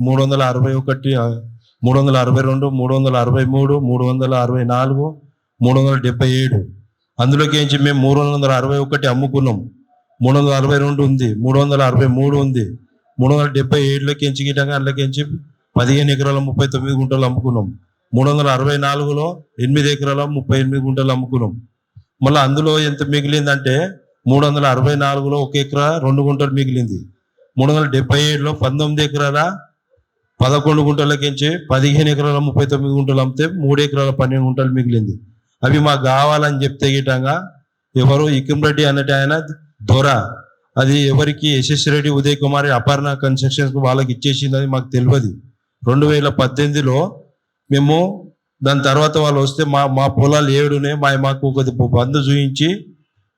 మూడు వందల అరవై ఒకటి మూడు వందల అరవై రెండు మూడు వందల అరవై మూడు మూడు వందల అరవై నాలుగు మూడు వందల డెబ్బై ఏడు అందులోకి ఏంచి మేము మూడు వందల అరవై ఒకటి అమ్ముకున్నాం మూడు వందల అరవై రెండు ఉంది మూడు వందల అరవై మూడు ఉంది మూడు వందల డెబ్బై ఏడులోకి ఎంచి గిటంగా అందులోకి ఎంచి పదిహేను ఎకరాల ముప్పై తొమ్మిది గుంటలు అమ్ముకున్నాం మూడు వందల అరవై నాలుగులో ఎనిమిది ఎకరాల ముప్పై ఎనిమిది గుంటలు అమ్ముకున్నాం మళ్ళీ అందులో ఎంత మిగిలిందంటే మూడు వందల అరవై నాలుగులో ఒక ఎకరా రెండు గుంటలు మిగిలింది మూడు వందల డెబ్బై ఏడులో పంతొమ్మిది ఎకరాల పదకొండు గుంటలకించి పదిహేను ఎకరాల ముప్పై తొమ్మిది గుంటలు అమ్మితే మూడు ఎకరాల పన్నెండు గుంటలు మిగిలింది. అవి మాకు కావాలని చెప్తే గిటంగా ఎవరు ఇకిం రెడ్డి అన్నట్టు ఆయన దొర. అది ఎవరికి యశస్ రెడ్డి ఉదయ్ కుమార్ అపర్ణ కన్స్ట్రక్షన్స్ వాళ్ళకి ఇచ్చేసింది మాకు తెలియదు. రెండు వేల పద్దెనిమిదిలో మేము దాని తర్వాత వాళ్ళు వస్తే మా మా పొలాలు ఏడునే మా మాకు ఒక బంధు చూయించి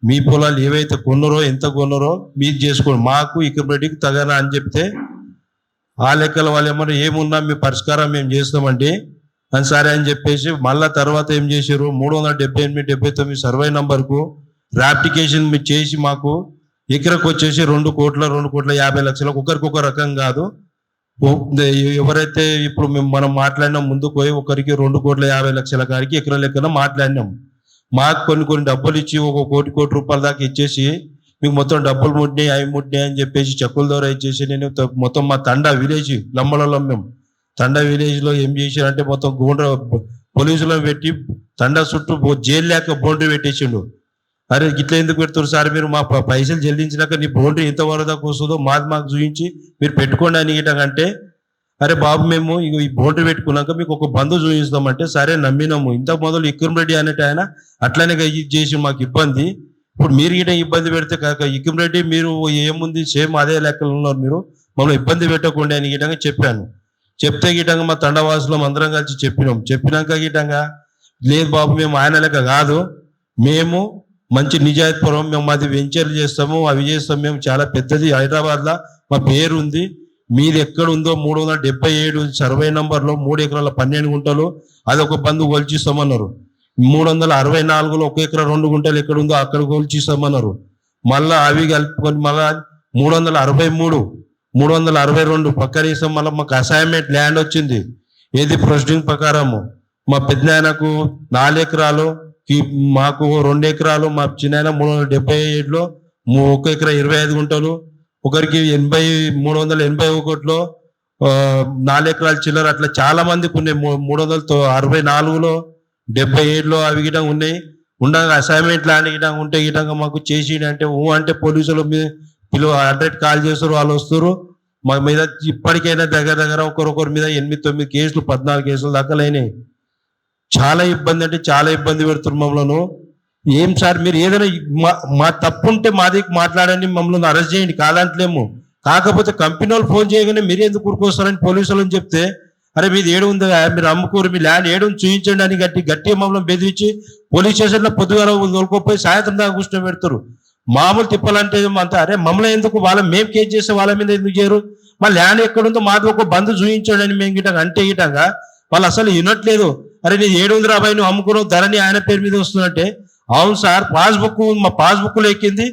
మీ పొలాలు ఏవైతే కొన్నారో ఎంత కొన్నారో మీరు చేసుకోండి. మాకు ఇకిం రెడ్డికి తగన అని చెప్తే ఆ లెక్కల వాళ్ళు ఏమన్నా ఏమున్నా మీ పరిష్కారం మేము చేస్తామండి. అని సరే అని చెప్పేసి మళ్ళా తర్వాత ఏం చేశారు మూడు వందల డెబ్బై ఎనిమిది డెబ్బై తొమ్మిది సర్వే నంబర్కు రాప్టికేషన్ మీరు చేసి మాకు ఇక్కడికి వచ్చేసి రెండు కోట్ల రెండు కోట్ల యాభై లక్షలకు ఒకరికొక రకం కాదు. ఎవరైతే ఇప్పుడు మేము మనం మాట్లాడినాం ముందుకు పోయి ఒకరికి రెండు కోట్ల యాభై లక్షల కాడికి ఎకర లెక్కన మాట్లాడినాం. మాకు కొన్ని కొన్ని డబ్బులు ఇచ్చి ఒక కోటి కోటి రూపాయల దాకా ఇచ్చేసి మీకు మొత్తం డబ్బులు ముట్టినాయి అవి ముట్టినాయి అని చెప్పేసి చెక్కుల ద్వారా ఇచ్చేసి నేను మొత్తం మా తండా విలేజ్ లమ్మలలో మేము. తండా విలేజ్లో ఏం చేశారంటే మొత్తం గోండ్ర పోలీసులను పెట్టి తండా చుట్టూ జైలు లేక బౌండరీ పెట్టేసిండు. అరే ఇట్లా ఎందుకు పెడుతున్నారు సార్? మీరు మా పైసలు చెల్లించినాక నీ బౌండరీ ఎంత వరకు దాకా వస్తుందో మాది మాకు చూపించి మీరు పెట్టుకోండి అని అంటే అరే బాబు మేము ఈ బౌండరీ పెట్టుకున్నాక మీకు ఒక బంధు చూపిస్తామంటే సరే నమ్మినాము. ఇంతకు మొదలు ఇక్కం రెడ్డి అనేటి ఆయన అట్లనే ఇది చేసి మాకు ఇబ్బంది. ఇప్పుడు మీరు గిట ఇబ్బంది పెడితే కాక ఇక్కం రెడ్డి మీరు ఏముంది సేమ్ అదే లెక్కలు ఉన్నారు మీరు. మమ్మల్ని ఇబ్బంది పెట్టకుండా అని గిటంగా చెప్పాను. చెప్తే గిటంగా మా తండవాసులం అందరం కలిసి చెప్పినాం. చెప్పినాక గిటంగా లేదు బాబు మేము ఆయన లెక్క కాదు. మేము మంచి నిజాయితీపురం మేము మాది వెంచర్లు చేస్తాము అవి చేస్తాం. మేము చాలా పెద్దది హైదరాబాద్లో. మా పేరు ఉంది. మీది ఎక్కడ ఉందో మూడు వందల డెబ్బై ఏడు సర్వే నంబర్లో మూడు ఎకరాల పన్నెండు గుంటలు. అది ఒక బంధు కొలిచిస్తామన్నారు. మూడు వందల అరవై నాలుగులో ఒక ఎకరా రెండు గుంటలు ఎక్కడ ఉందో అక్కడ కొలిచిస్తామన్నారు మళ్ళా అవి కలుపుకొని మళ్ళా మూడు వందల అరవై మూడు మూడు వందల అరవై రెండు పక్కన మళ్ళీ మాకు అసైన్మెంట్ ల్యాండ్ వచ్చింది. ఏది ప్రొసీడింగ్ ప్రకారము? మా పెద్దనాయనకు నాలుగు ఎకరాలు మాకు రెండు ఎకరాలు మా చిన్న మూడు వందల డెబ్బై ఏడులో ఒక ఎకరా ఇరవై ఐదు గుంటలు ఒకరికి ఎనభై మూడు వందల ఎనభై ఒకటిలో నాలుగు ఎకరాలు చిల్లర అట్లా చాలా మందికి ఉన్నాయి. మూ- మూడు వందల అరవై నాలుగులో డెబ్బై ఏడులో అవి గిటం ఉన్నాయి. ఉండగా అసైన్మెంట్ లాంటి గిటం ఉంటే గిటంగా మాకు చేసి అంటే ఊ అంటే పోలీసులు మీ పిలువ హండ్రెడ్ కాల్ చేస్తారు వాళ్ళు వస్తారు. మా మీద ఇప్పటికైనా దగ్గర దగ్గర ఒకరొకరి మీద ఎనిమిది తొమ్మిది కేసులు పద్నాలుగు కేసులు దాఖలైనాయి చాలా ఇబ్బంది అంటే చాలా ఇబ్బంది పెడుతున్నారు మమ్మల్ని. ఏం సార్ మీరు ఏదైనా మా మా తప్పు ఉంటే మా దగ్గర మాట్లాడండి మమ్మల్ని అరెస్ట్ చేయండి. కాదంటలేము. కాకపోతే కంపెనీ వాళ్ళు ఫోన్ చేయగానే మీరు ఎందుకు ఊరుకొస్తారని పోలీసులను చెప్తే అరే మీది ఏడు ఉంది మీరు అమ్ముకోరు మీ ల్యాండ్ ఏడు చూయించండి చూపించండి అని గట్టి గట్టి మమ్మల్ని బెదిరించి పోలీస్ స్టేషన్లో పొద్దుగాల తోలుకోపోయి సాయంత్రం దాకా కూర్చొని పెడతారు. మామూలు తిప్పాలంటే అంత అరే మమ్మల్ని ఎందుకు వాళ్ళ మేము కేసు చేస్తే వాళ్ళ మీద ఎందుకు చేయరు? మా ల్యాండ్ ఎక్కడుందో మాది ఒక బంధు చూయించండి అని మేము గిటంగా అంటే గిటంగా వాళ్ళు అసలు వినట్లేదు. అరే నీ ఏడు వందల అబ్బాయి నువ్వు అమ్ముకున్నావు ధరని ఆయన పేరు మీద వస్తుందంటే అవును సార్ పాస్బుక్ మా పాస్బుక్లో ఎక్కింది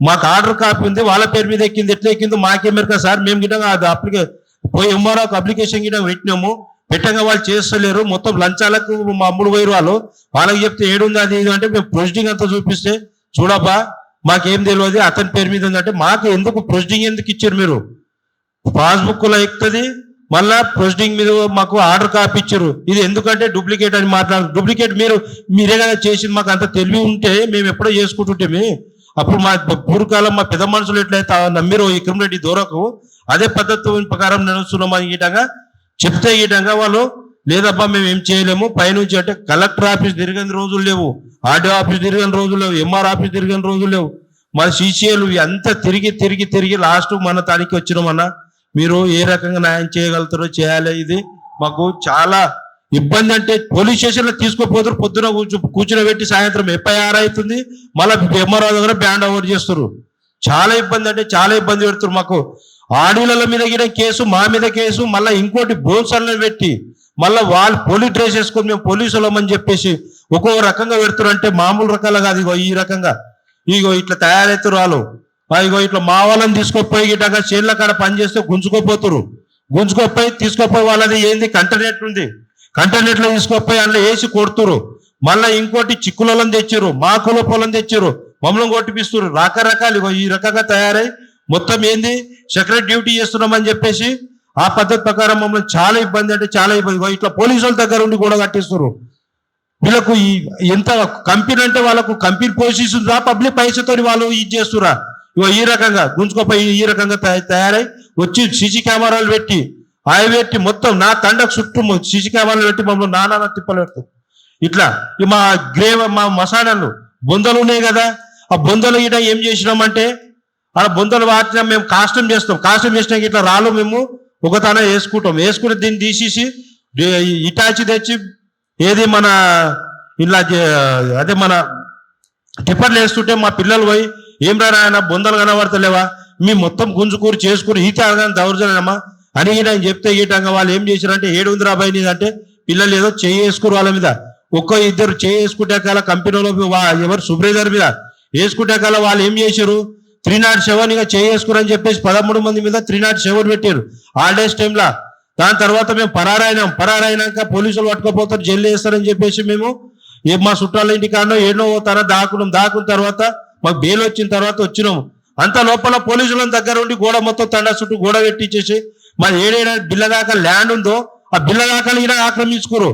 మాకు ఆర్డర్ కాపీ ఉంది వాళ్ళ పేరు మీద ఎక్కింది ఎట్లా ఎక్కిందో కదా సార్ మేము గిటంగా అది అప్లికే పోయి ఎంఆర్ఓకి అప్లికేషన్ కూడా పెట్టినాము. పెట్టంగా వాళ్ళు చేస్తలేరు. మొత్తం లంచాలకు మా అమ్ముడు పోయి వాళ్ళు. వాళ్ళకి చెప్తే ఏడుంది అది ఇది అంటే మేము ప్రొసీడింగ్ అంతా చూపిస్తే చూడబ్బా మాకేం తెలియదు. అతని పేరు మీద ఉందంటే మాకు ఎందుకు ప్రొసీడింగ్ ఎందుకు ఇచ్చారు మీరు? పాస్బుక్లో ఎక్కుతుంది మళ్ళా ప్రొసీడింగ్ మీద మాకు ఆర్డర్ కాపీ ఇచ్చారు. ఇది ఎందుకంటే డూప్లికేట్ అని మాట్లాడారు డూప్లికేట్ మీరు మీరే కదా చేసింది. మాకు అంత తెలివి ఉంటే మేము ఎప్పుడో చేసుకుంటుంటే అప్పుడు మా పూర్వకాలం మా పెద్ద మనుషులు ఎట్లయితే నమ్మిరో ఈ క్రిమిరెడ్డి దూరకు అదే పద్ధతి ప్రకారం నడుస్తున్నామని ఈటంగా చెప్తే ఈటంగా వాళ్ళు లేదబ్బా మేము ఏం చేయలేము పైనుంచి అంటే కలెక్టర్ ఆఫీస్ తిరిగిన రోజులు లేవు ఆర్డీఓ ఆఫీస్ తిరిగిన రోజులు లేవు ఎంఆర్ ఆఫీస్ తిరిగిన రోజులు లేవు. మన సీసీఏలు అంతా తిరిగి తిరిగి తిరిగి లాస్ట్ మన తానికి వచ్చినామన్నా మీరు ఏ రకంగా న్యాయం చేయగలుగుతారో చేయాలి ఇది మాకు చాలా ఇబ్బంది అంటే పోలీస్ స్టేషన్లో తీసుకోపోతారు పొద్దున కూర్చో కూర్చుని సాయంత్రం ఎఫ్ఐఆర్ అవుతుంది మళ్ళీ ఎంఆర్ఓ దగ్గర బ్యాండ్ ఓవర్ చేస్తారు. చాలా ఇబ్బంది అంటే చాలా ఇబ్బంది పెడుతున్నారు మాకు. ఆడీల మీద గిన కేసు మా మీద కేసు మళ్ళీ ఇంకోటి బోన్సర్లను పెట్టి మళ్ళీ వాళ్ళు పోలీస్ డ్రెస్ వేసుకొని మేము పోలీసులమని చెప్పేసి ఒక్కో రకంగా పెడతారు అంటే మామూలు రకాలు కాదు ఇగో ఈ రకంగా. ఇగో ఇట్లా తయారవుతారు వాళ్ళు. ఇగో ఇట్లా మా వాళ్ళని తీసుకొని పోయి గిట్టగా చేళ్ళ కాడ పని చేస్తే గుంజుకోపోతురు గుంజుకోపోయి తీసుకోపోయి వాళ్ళది ఏంది? కంటర్నెట్ ఉంది. కంటర్నెట్లో అందులో వేసి కొడుతురు మళ్ళీ ఇంకోటి చిక్కులను తెచ్చిర్రు. మాకుల పొలం తెచ్చిర్రు. మమ్మల్ని కొట్టిపిస్తున్నారు రకరకాలు ఇగో ఈ రకంగా తయారై మొత్తం ఏంది? సెక్రటరీ డ్యూటీ చేస్తున్నామని చెప్పేసి ఆ పద్ధతి ప్రకారం మమ్మల్ని చాలా ఇబ్బంది అంటే చాలా ఇబ్బంది. ఇట్లా పోలీసుల దగ్గర ఉండి కూడా కట్టిస్తున్నారు వీళ్ళకు ఈ ఎంత కంపెనీ అంటే వాళ్ళకు కంపెనీ పొజిషన్ రా పబ్లిక్ పైసతో వాళ్ళు ఇది చేస్తురా ఇగో ఈ రకంగా గుంజుకోపోయి ఈ రకంగా తయారై వచ్చి సీసీ కెమెరాలు పెట్టి అవి పెట్టి మొత్తం నా తండకు చుట్టూ సీసీ కెమెరాలు పెట్టి మమ్మల్ని నానా తిప్పలు పెడతారు. ఇట్లా మా గ్రేవ మా మసాలాలు బొందలు ఉన్నాయి కదా. ఆ బొందలు ఇట ఏం చేసినామంటే ఆ బొందలు వాటిన మేము కాష్టం చేస్తాం. కాష్టం చేసినాక ఇట్లా రాళ్ళు మేము ఒకతన వేసుకుంటాం. వేసుకుని దీన్ని తీసేసి ఇటాచి తెచ్చి ఏది మన ఇలా అదే మన టిప్పర్లు వేస్తుంటే మా పిల్లలు పోయి ఏం రా బొందలు కనబడతలేవా? మీ మొత్తం గుంజుకూరు చేసుకుని ఈత అనగానే దౌర్జన్యమా? అని ఆయన చెప్తే ఈటంగా వాళ్ళు ఏం చేశారంటే ఏడు వందల యాభై నీది అంటే పిల్లలు ఏదో చేయి వేసుకురు వాళ్ళ మీద. ఒక్క ఇద్దరు చేయి వేసుకుంటే కాల కంపెనీలో వా- ఎవరు సుబ్రేదర్ మీద. వేసుకుంటే కాల వాళ్ళు ఏం చేశారు త్రీ నాట్ సెవెన్ ఇక చేసుకురని అని చెప్పేసి పదమూడు మంది మీద త్రీ నాట్ సెవెన్ పెట్టారు. హాలిడేస్ టైంలో దాని తర్వాత మేము పరారైనాం. పరారైనాక పోలీసులు పట్టుకోపోతారు జైలు వేస్తారని చెప్పేసి మేము ఏ మా చుట్టాల ఇంటి కాడో ఎన్నో తన దాకున్నాం దాకున్న తర్వాత మాకు బెయిల్ వచ్చిన తర్వాత వచ్చినాము. అంత లోపల పోలీసుల దగ్గర ఉండి గోడ మొత్తం తండ చుట్టూ గోడ పెట్టించేసి మరి ఏడేడా బిల్ల దాకా ల్యాండ్ ఉందో ఆ బిల్ల దాకా ఈయన ఆక్రమించుకోరు.